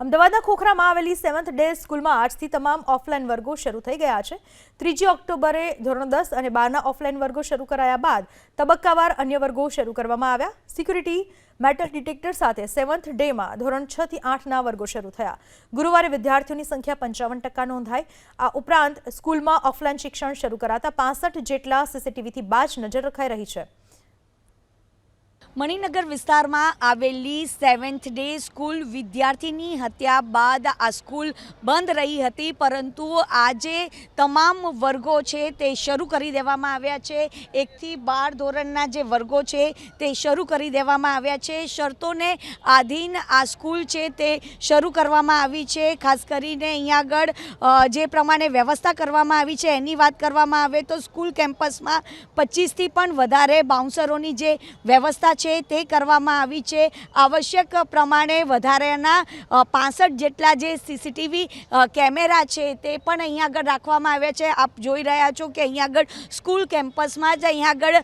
અમદાવાદના ખોખરામાં આવેલી seventh day સ્કૂલમાં આજથી તમામ ઓફલાઈન વર્ગો શરૂ થઈ ગયા છે. ત્રીજી ઓક્ટોબરે ધોરણ દસ અને બારના ઓફલાઈન વર્ગો શરૂ કરાયા બાદ તબક્કાવાર અન્ય વર્ગો શરૂ કરવામાં આવ્યા. સિક્યુરિટી મેટલ ડિટેક્ટર સાથે સેવન્થ ડેમાં ધોરણ છ થી આઠના વર્ગો શરૂ થયા. ગુરુવારે વિદ્યાર્થીઓની સંખ્યા પંચાવન ટકા નોંધાઈ. આ ઉપરાંત સ્કૂલમાં ઓફલાઈન શિક્ષણ શરૂ કરાતા પાસઠ જેટલા સીસીટીવીથી બાજ નજર રખાઈ રહી છે. મણિનગર વિસ્તારમાં આવેલી સેવન્થ ડે સ્કૂલ વિદ્યાર્થીની હત્યા બાદ આ સ્કૂલ બંધ રહી હતી. પરંતુ આજે તમામ વર્ગો છે તે શરૂ કરી દેવામાં આવ્યા છે. એકથી બાર ધોરણના જે વર્ગો છે તે શરૂ કરી દેવામાં આવ્યા છે. શરતોને આધીન આ સ્કૂલ છે તે શરૂ કરવામાં આવી છે. ખાસ કરીને અહીંયા આગળ જે પ્રમાણે વ્યવસ્થા કરવામાં આવી છે એની વાત કરવામાં આવે તો સ્કૂલ કેમ્પસમાં પચીસથી પણ વધારે બાઉન્સરોની જે વ્યવસ્થા છે, તે કરવામાં આવી છે. આવશ્યક પ્રમાણે વધારેના પાસઠ જેટલા જે સીસીટીવી કેમેરા છે, તે પણ અહીંયા આગળ રાખવામાં આવ્યા છે. આપ જોઈ રહ્યા છો કે અહીંયા આગળ સ્કૂલ કેમ્પસમાં જ અહીંયા આગળ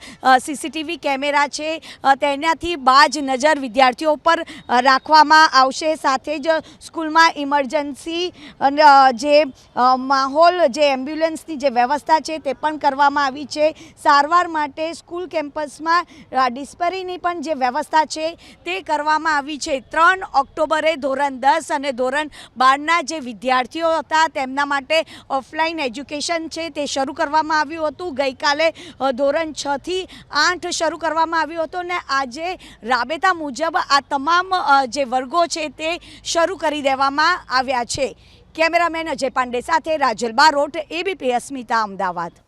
સીસીટીવી કેમેરા છે. તેનાથી બાજ નજર વિદ્યાર્થીઓ પર રાખવામાં આવશે. સાથે જ સ્કૂલમાં ઇમરજન્સી જે માહોલ, જે એમ્બ્યુલન્સની જે વ્યવસ્થા છે, તે પણ કરવામાં આવી છે. સારવાર માટે સ્કૂલ કેમ્પસમાં ડિસ્પેરીની પણ જે વ્યવસ્થા છે તે કરવામાં આવી છે. ત્રણ ઓક્ટોબરે ધોરણ દસ અને ધોરણ બારના જે વિદ્યાર્થીઓ હતા તેમના માટે ઓફલાઈન એજ્યુકેશન છે તે શરૂ કરવામાં આવ્યું હતું. ગઈકાલે ધોરણ છથી આઠ શરૂ કરવામાં આવ્યું હતું ને આજે રાબેતા મુજબ આ તમામ જે વર્ગો છે તે શરૂ કરી દેવામાં આવ્યા છે. કેમેરામેન અજય પાંડે સાથે રાજલ બારોટ, એબીપી અસ્મિતા, અમદાવાદ.